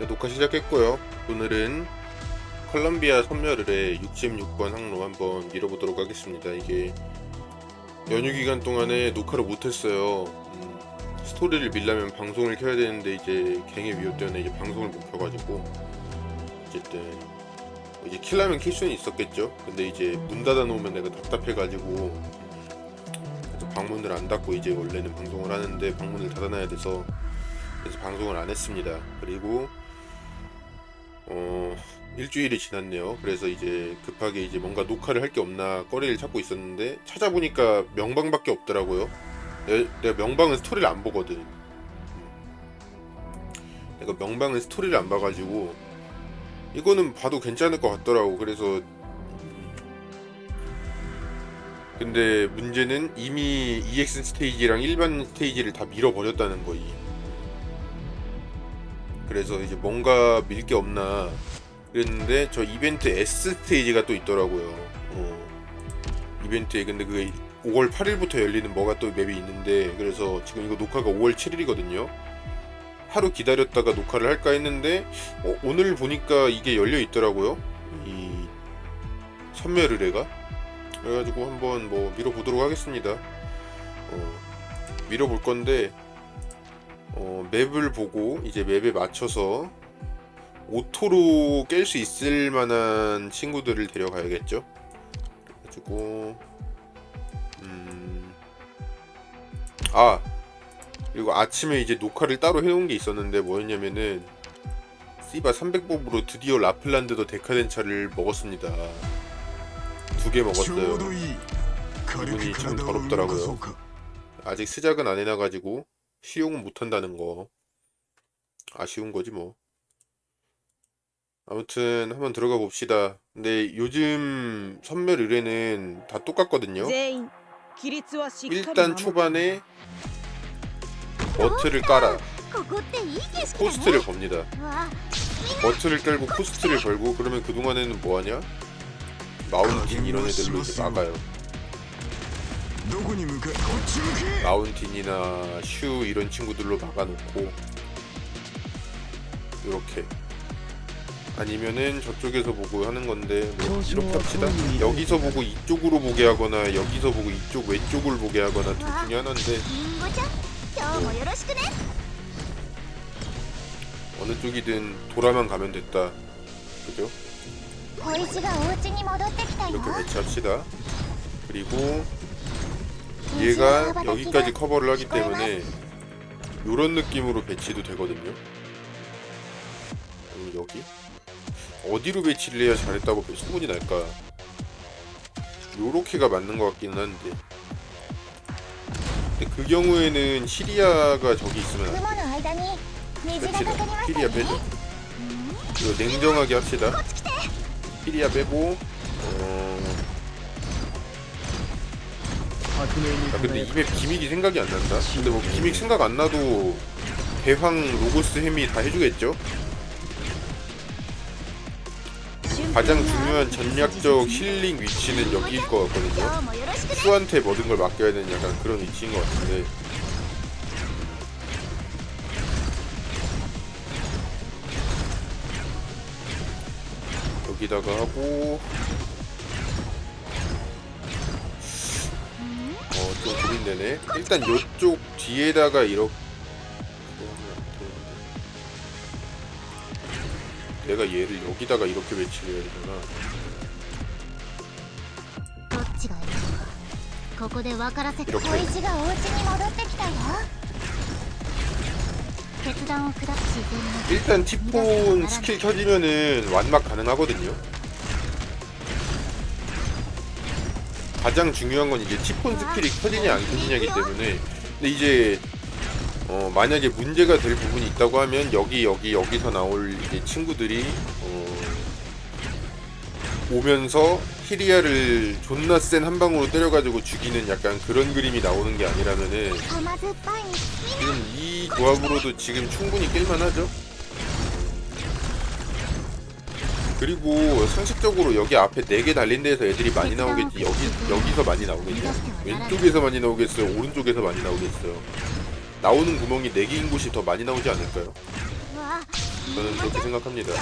네, 녹화 시작했고요. 오늘은 컬럼비아 선멸을의 66번 항로 한번 밀어보도록 하겠습니다. 이게 연휴 기간 동안에 녹화를 못했어요. 음, 스토리를 밀려면 방송을 켜야 되는데 이제 갱의 위협 때문에 이제 방송을 못 켜가지고 어쨌든 뭐 이제 킬라면 킬 수는 있었겠죠. 근데 이제 문 닫아 놓으면 내가 답답해가지고 그래서 방문을 안 닫고 이제 원래는 방송을 하는데 방문을 닫아놔야 돼서 그래서 방송을 안 했습니다. 그리고 어 일주일이 지났네요. 그래서 이제 급하게 이제 뭔가 녹화를 할 게 없나 꺼리를 찾고 있었는데 찾아보니까 명방밖에 없더라고요. 내, 내가 명방은 스토리를 안 보거든. 음. 내가 명방은 스토리를 안 봐가지고 이거는 봐도 괜찮을 것 같더라고. 그래서 근데 문제는 이미 EX 스테이지랑 일반 스테이지를 다 밀어버렸다는 거이. 그래서 이제 뭔가 밀 게 없나 그랬는데 저 이벤트 S 스테이지가 또 있더라고요. 어. 이벤트에 근데 그게 5월 8일부터 열리는 뭐가 또 맵이 있는데 그래서 지금 이거 녹화가 5월 7일이거든요. 하루 기다렸다가 녹화를 할까 했는데 어, 오늘 보니까 이게 열려 있더라고요. 이 선멸 의뢰가 그래가지고 한번 뭐 밀어보도록 하겠습니다. 어, 밀어볼 건데 어, 맵을 보고 이제 맵에 맞춰서 오토로 깰 수 있을 만한 친구들을 데려가야겠죠. 그래가지고 음... 아 그리고 아침에 이제 녹화를 따로 해놓은 게 있었는데 뭐였냐면은 씨바 300법으로 드디어 라플란드도 데카덴차를 먹었습니다. 두 개 먹었어요. 기분이 참 더럽더라고요. 아직 시작은 안 해놔가지고 시용은 못한다는 거. 아쉬운 거지 뭐. 아무튼 한번 들어가 봅시다. 근데 요즘 선멸 의뢰는 다 똑같거든요. 일단 초반에 버트를 깔아. 코스트를 겁니다. 버트를 깔고 코스트를 걸고 그러면 그동안에는 뭐하냐? 마운틴 이런 애들로 이제 막아요. 라운틴이나 슈 이런 친구들로 막아놓고 이렇게. 아니면은 저쪽에서 보고 하는 건데 뭐 이렇게 합시다. 여기서 보고 이쪽으로 보게 하거나 여기서 보고 이쪽 왼쪽을 보게 하거나 둘 중에 하나인데 네. 뭐 어느 쪽이든 돌아만 가면 됐다. 그죠? 이렇게 배치합시다. 그리고 얘가 여기까지 커버를 하기 때문에 이런 느낌으로 배치도 되거든요. 그럼 여기? 어디로 배치를 해야 잘했다고 소문이 날까? 요렇게가 맞는 것 같기는 한데. 근데 그 경우에는 시리아가 저기 있으면 배치다. 시리아 빼자 이거 냉정하게 합시다. 시리아 빼고 어... 아, 그 아, 근데 입에 기믹이 생각이 안 난다. 근데 뭐 기믹 생각 안 나도 대황 로고스 햄이 다 해주겠죠? 가장 중요한 전략적 힐링 위치는 여기일 것 같거든요. 후한테 모든 걸 맡겨야 되는 약간 그런 위치인 것 같은데. 여기다가 하고 어, 좀 고민되네. 일단 요쪽 뒤에다가 이렇게 내가 얘를 여기다가 이렇게 배치를 해야 되잖아. どっちがいいのかここで分からせて 이렇게 小石がお家に戻ってきたよ決断を下す自然 일단 티폰 스킬 켜지면은 완막 가능하거든요. 가장 중요한 건 이제 티폰 스킬이 켜지냐 안 켜지냐기 때문에 근데 이제 어 만약에 문제가 될 부분이 있다고 하면 여기 여기 여기서 나올 이제 친구들이 어 오면서 히리아를 존나 센 한방으로 때려가지고 죽이는 약간 그런 그림이 나오는 게 아니라면은 지금 이 조합으로도 지금 충분히 깰만하죠? 그리고 상식적으로 여기 앞에 4개 달린 데에서 애들이 많이 나오겠지. 여기, 여기서 많이 나오겠지. 왼쪽에서 많이 나오겠어요? 오른쪽에서 많이 나오겠어요? 나오는 구멍이 4개인 곳이 더 많이 나오지 않을까요? 저는 그렇게 생각합니다.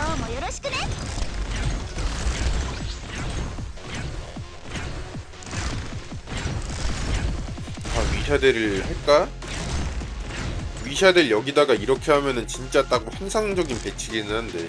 아 위샤델을 할까? 위샤델 여기다가 이렇게 하면은 진짜 딱 환상적인 배치기는 한데.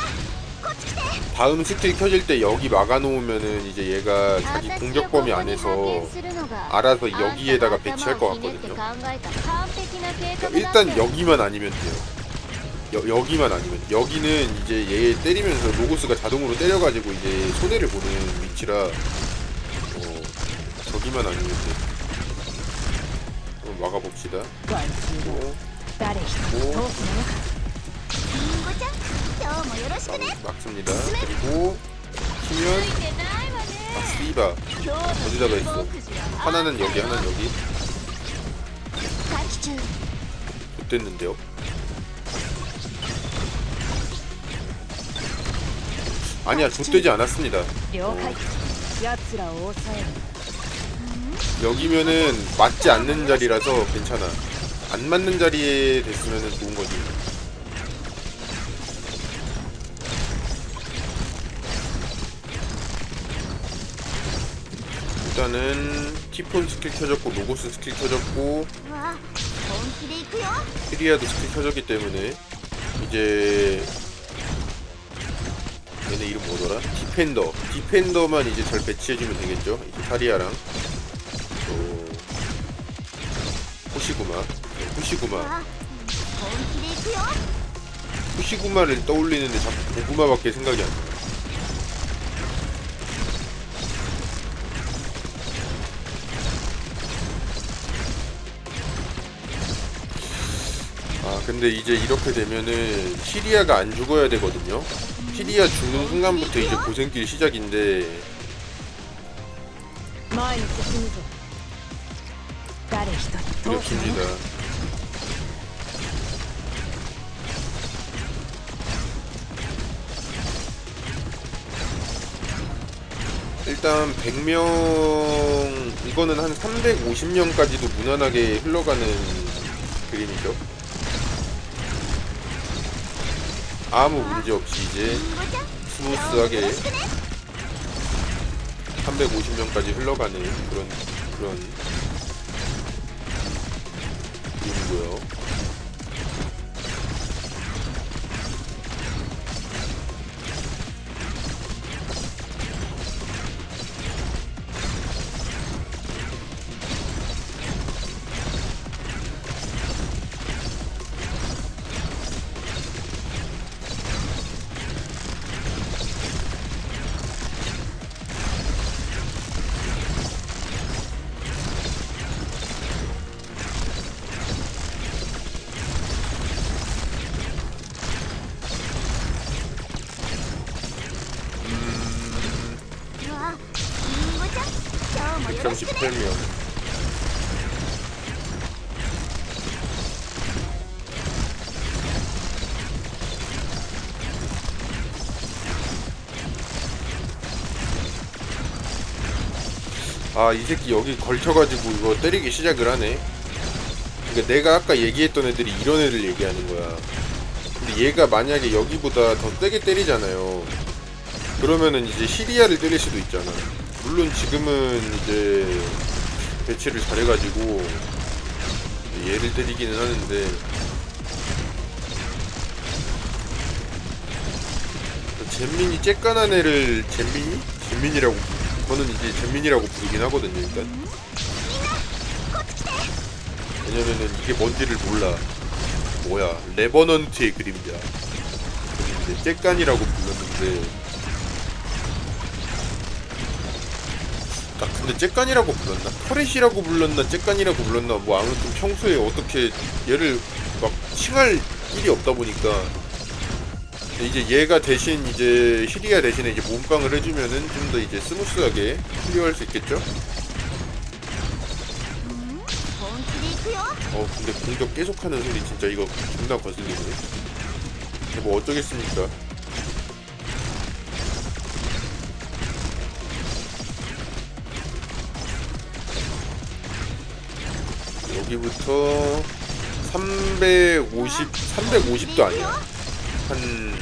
다음 스틸 켜질 때 여기 막아놓으면은 이제 얘가 자기 공격 범위 안에서 알아서 여기에다가 배치할 것 같거든요. 그러니까 일단 여기만 아니면 돼요. 여, 여기만 아니면 여기는 이제 얘 때리면서 로고스가 자동으로 때려가지고 이제 손해를 보는 위치라 어, 저기만 아니면 돼. 막아봅시다. 네. 오, 오. 막습니다. 아, 그리고 키면 막스이바 어디다가 있어. 하나는 여기, 하나는 여기. 못됐는데요. 아니야, 좆되지 않았습니다. 어. 여기면은 맞지 않는 자리라서 괜찮아. 안 맞는 자리에 됐으면 좋은 거지. 일단은 티폰 스킬 켜졌고 로고스 스킬 켜졌고 히리아도 스킬 켜졌기 때문에 이제 얘네 이름 뭐더라? 디펜더. 디펜더만 이제 잘 배치해주면 되겠죠? 이제 사리아랑. 또 후시구마. 네, 후시구마. 후시구마를 떠올리는데 자꾸 고구마밖에 생각이 안나. 아 근데 이제 이렇게 되면은 시리아가 안 죽어야 되거든요. 시리아 죽는 순간부터 이제 고생길 시작인데. 두렵습니다. 일단 100명 이거는 한 350명까지도 무난하게 흘러가는 그림이죠. 아무 문제 없이 이제 스무스하게 350명까지 흘러가는 그런 그런 이고요. 638명. 아, 이 새끼 여기 걸쳐가지고 이거 때리기 시작을 하네. 그니까 내가 아까 얘기했던 애들이 이런 애를 얘기하는 거야. 근데 얘가 만약에 여기보다 더 세게 때리잖아요. 그러면은 이제 시리아를 때릴 수도 있잖아. 물론 지금은 이제 배치를 잘해가지고 얘를 때리기는 하는데 잼민이 쬐깐한 애를 잼민이? 잼민이라고 부- 저는 이제 잼민이라고 부르긴 하거든요 일단. 왜냐면은 이게 뭔지를 몰라. 뭐야 레버넌트의 그림자 이제 쬐깐이라고 불렀는데 나 근데 잭간이라고 불렀나? 터렛이라고 불렀나? 잭간이라고 불렀나? 뭐 아무튼 평소에 어떻게 얘를 막 칭할 일이 없다 보니까 이제 얘가 대신 이제 히리아 대신에 이제 몸빵을 해주면은 좀 더 이제 스무스하게 클리어할 수 있겠죠? 음? 어 근데 공격 계속하는 소리 진짜 이거 존나 거슬리네 뭐 어쩌겠습니까 여기부터 350, 350도 아니야. 한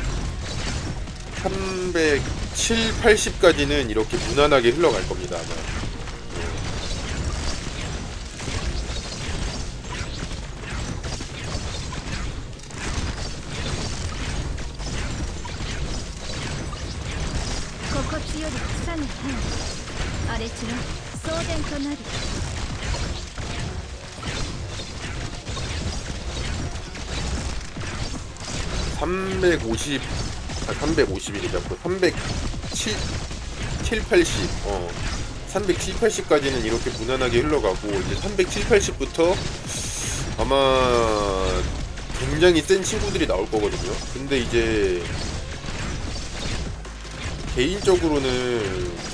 307, 80까지는 이렇게 무난하게 흘러갈 겁니다 아마. 어, 心地より草に花荒れ地は送電となり 350, 아, 350이래 자꾸 307, 7, 80, 어, 307, 80까지는 이렇게 무난하게 흘러가고 이제 307, 80부터 아마 굉장히 센 친구들이 나올 거거든요. 근데 이제 개인적으로는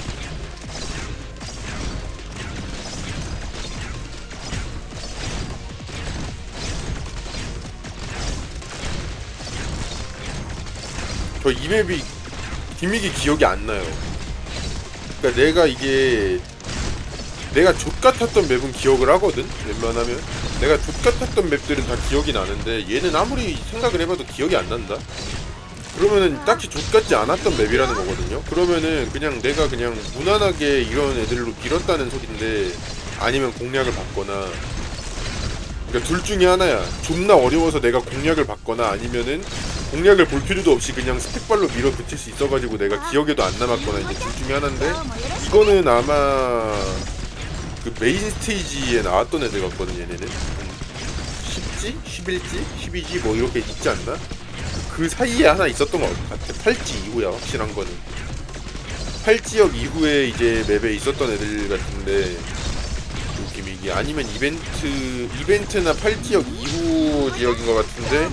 저 이 맵이 기믹이 기억이 안 나요. 그러니까 내가 이게 내가 족 같았던 맵은 기억을 하거든. 웬만하면 내가 족 같았던 맵들은 다 기억이 나는데 얘는 아무리 생각을 해봐도 기억이 안 난다. 그러면은 딱히 족 같지 않았던 맵이라는 거거든요. 그러면은 그냥 내가 그냥 무난하게 이런 애들로 밀었다는 소린데 아니면 공략을 받거나 그러니까 둘 중에 하나야. 존나 어려워서 내가 공략을 받거나 아니면은 공략을 볼 필요도 없이 그냥 스택발로 밀어붙일 수 있어가지고 내가 기억에도 안 남았거나 이제 둘 중에 하나인데 이거는 아마 그 메인 스테이지에 나왔던 애들 같거든 얘네는 10지? 11지? 12지? 뭐 이렇게 있지 않나? 그 사이에 하나 있었던 것 같아 8지 이후야 확실한 거는 8지역 이후에 이제 맵에 있었던 애들 같은데 기믹이 아니면 이벤트 이벤트나 8지역 이후 지역인 것 같은데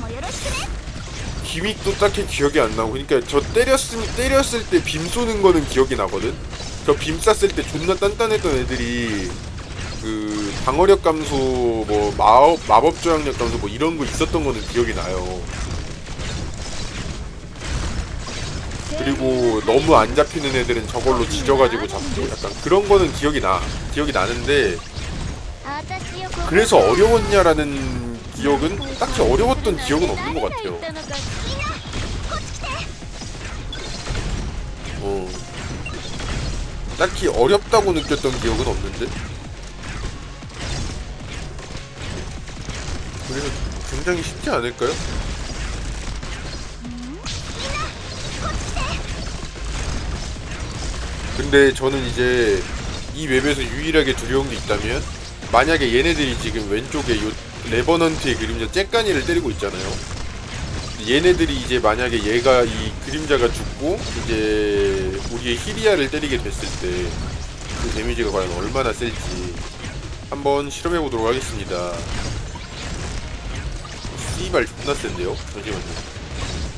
기믹도 딱히 기억이 안 나고 그러니까 저 때렸을, 때렸을 때 빔 쏘는 거는 기억이 나거든? 저 빔 쐈을 때 존나 단단했던 애들이 그 방어력 감소 뭐 마법, 마법 저항력 감소 뭐 이런 거 있었던 거는 기억이 나요 그리고 너무 안 잡히는 애들은 저걸로 지져가지고 잡고 약간 그런 거는 기억이 나 기억이 나는데 그래서 어려웠냐라는 기억은 딱히 어려웠던 기억은 없는 것 같아요. 어, 딱히 어렵다고 느꼈던 기억은 없는데. 그래서 굉장히 쉽지 않을까요? 근데 저는 이제 이 웹에서 유일하게 두려운 게 있다면 만약에 얘네들이 지금 왼쪽에 요 레버넌트의 그림자 잭가니를 때리고 있잖아요. 얘네들이 이제 만약에 얘가 이 그림자가 죽고 이제 우리의 히리아를 때리게 됐을 때 그 데미지가 과연 얼마나 셀지 한번 실험해 보도록 하겠습니다. 씨발 존나 센데요? 잠시만요.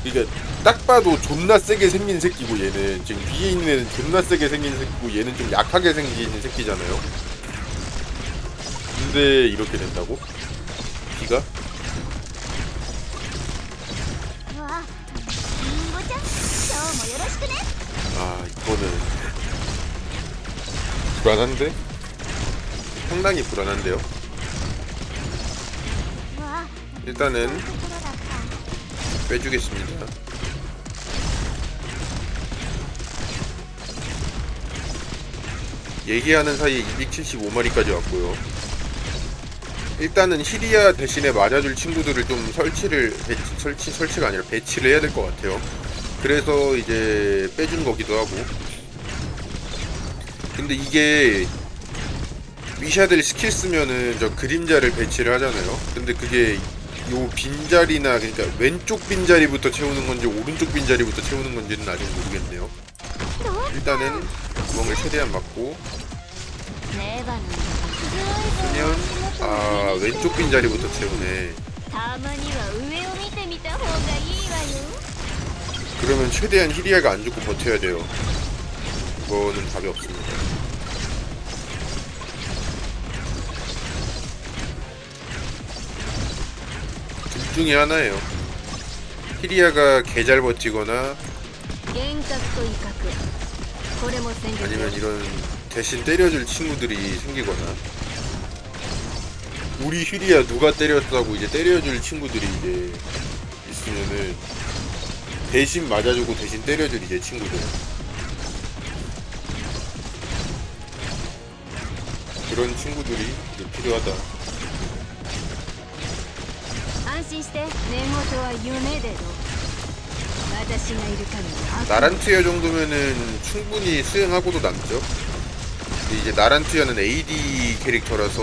이게 딱 봐도 존나 세게 생긴 새끼고 얘는 지금 위에 있는 애는 존나 세게 생긴 새끼고 얘는 좀 약하게 생긴 새끼잖아요. 근데 이렇게 된다고? 뭐, 아 이거는 불안한데? 상당히 불안한데요? 일단은 빼주겠습니다 얘기하는 사이에 275마리까지 왔고요 일단은 시리아 대신에 맞아줄 친구들을 좀 설치를 배치, 설치 설치가 아니라 배치를 해야 될 것 같아요 그래서 이제 빼준 거기도 하고. 근데 이게 위샤델 스킬 쓰면은 저 그림자를 배치를 하잖아요. 근데 그게 요 빈자리나 그러니까 왼쪽 빈자리부터 채우는 건지 오른쪽 빈자리부터 채우는 건지는 아직 모르겠네요. 일단은 구멍을 최대한 막고. 쓰면 아 왼쪽 빈자리부터 채우네. 다만이 와왜 오니 때미다 홍각이. 그러면 최대한 히리아가 안 죽고 버텨야 돼요. 그거는 답이 없습니다. 둘 중에 하나예요. 히리아가 개잘 버티거나 아니면 이런 대신 때려줄 친구들이 생기거나 우리 히리아 누가 때렸다고 이제 때려줄 친구들이 이제 있으면은 대신 맞아주고 대신 때려줄 이제 친구들 그런 친구들이 이제 필요하다 安心して念元は夢でどう私がいる限り 나란투야 정도면은 충분히 수행하고도 남죠 근데 이제 나란투야는 AD 캐릭터라서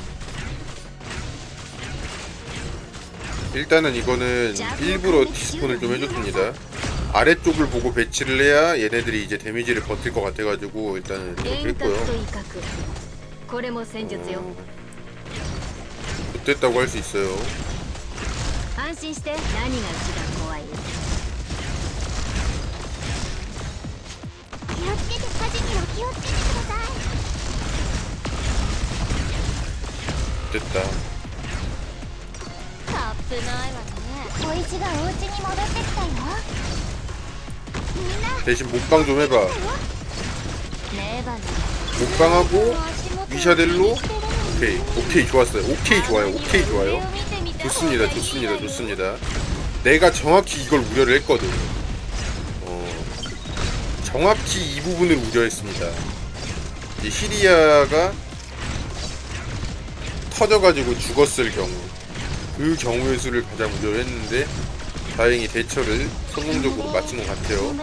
일단은 이거는 일부러 디스폰을 좀 해줬습니다. 아래쪽을 보고 배치를 해야 얘네들이 이제 데미지를 버틸 것 같아가지고 일단은 이렇게 했고요. 어, 됐다고 할 수 있어요. 됐다. カップないわね小石がお家に戻ってきたよみんな 대신 몸빵 좀 해봐 レバ 몸빵하고 미샤델로 오케이 오케이 좋았어요 오케이 좋아요 오케이 좋아요 좋습니다 좋습니다 좋습니다 내가 정확히 이걸 우려를 했거든 어 정확히 이 부분을 우려했습니다 이제 시리아가 터져가지고 죽었을 경우 그 경우의 수를 가장 우려했는데 다행히 대처를 성공적으로 마친 것 같아요.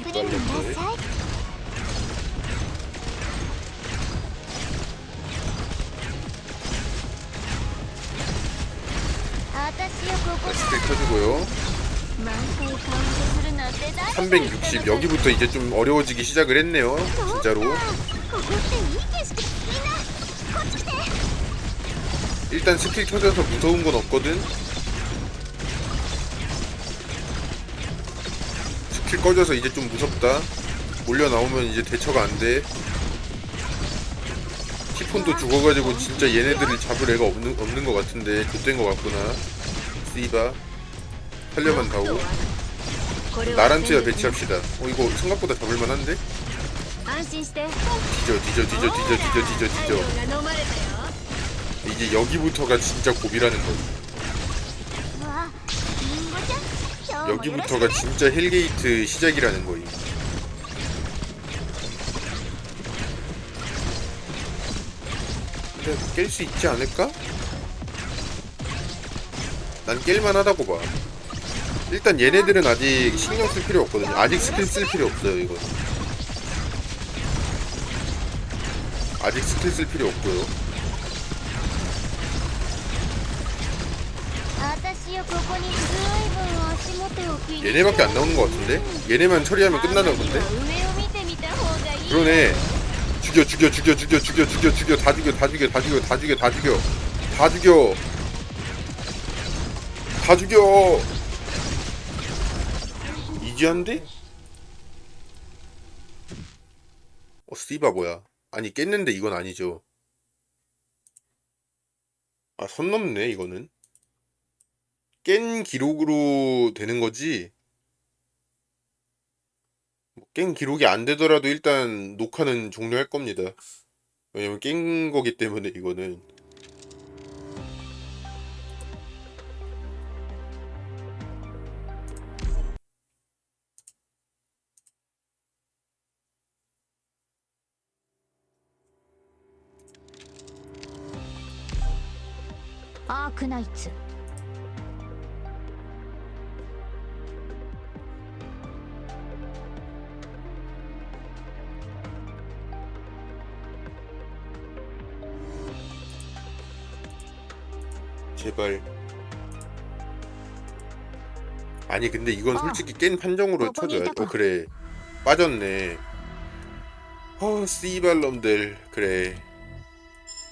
이빨레들 스킬 켜주고요. 360 여기부터 이제 좀 어려워지기 시작을 했네요. 진짜로. 일단 스킬 켜져서 무서운 건 없거든. 스킬 꺼져서 이제 좀 무섭다. 몰려 나오면 이제 대처가 안돼. 티폰도 죽어가지고 진짜 얘네들을 잡을 애가 없는, 없는 것 같은데 좆된 것 같구나. 쓰이바. 살려만 가고 나란트야 배치합시다. 어 이거 생각보다 잡을만한데? 뒤져 뒤져 뒤져 뒤져 뒤져 뒤져 뒤져. 이제 여기부터가 진짜 고비라는 거지. 여기부터가 진짜 헬게이트 시작이라는 거임. 근데 깰 수 있지 않을까? 난 깰만하다고 봐. 일단 얘네들은 아직 신경 쓸 필요 없거든요. 아직 스킬 쓸 필요 없어요 이건 아직 스킬 쓸 필요 없고요. 얘네밖에 안 나오는 것 같은데? 얘네만 처리하면 끝나는 건데? 그러네. 죽여 죽여 죽여 죽여 죽여 죽여 죽여. 다 죽여 다 죽여 다 죽여 다 죽여 다 죽여. 다 죽여. 다 죽여. 이지한데? 어 스티바 뭐야? 아니 깼는데 이건 아니죠. 아 선 넘네 이거는. 깬 기록으로 되는 거지. 뭐깬 기록이 안 되더라도 일단 녹화는 종료할 겁니다. 왜냐면 깬 거기 때문에 이거는. 아니 근데 이건 아, 솔직히 깬 판정으로 어, 쳐줘야 거기다가. 어 그래. 빠졌네. 어 씨발놈들. 그래.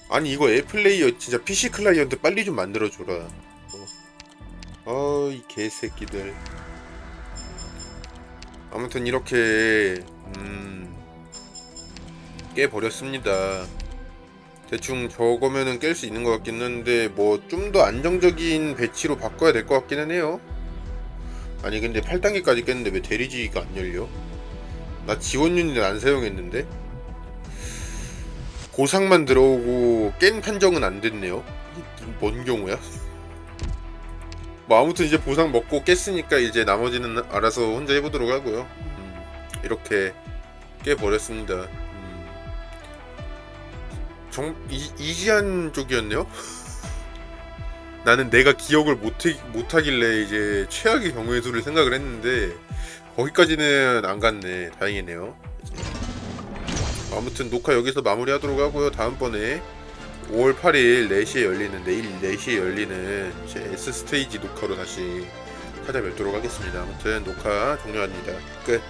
아니 이거 애플레이어 진짜 PC 클라이언트 빨리 좀 만들어줘라. 어이 개새끼들. 아무튼 이렇게 음 깨 버렸습니다. 대충 저거면은 깰 수 있는 것 같긴 한데 뭐 좀 더 안정적인 배치로 바꿔야 될 것 같기는 해요 아니 근데 8단계까지 깼는데 왜 대리지가 안 열려? 나 지원 유닛 안 사용했는데? 고상만 들어오고 깬 판정은 안 됐네요 뭔 경우야? 뭐 아무튼 이제 보상 먹고 깼으니까 이제 나머지는 알아서 혼자 해보도록 하고요 음, 이렇게 깨버렸습니다 음. 정 이, 이지한 쪽이었네요. 나는 내가 기억을 못해, 못하길래 이제 최악의 경우의 수를 생각을 했는데 거기까지는 안 갔네. 다행이네요. 아무튼 녹화 여기서 마무리하도록 하고요. 다음번에 5월 8일 4시에 열리는 내일 4시에 열리는 제 S 스테이지 녹화로 다시 찾아뵙도록 하겠습니다. 아무튼 녹화 종료합니다. 끝.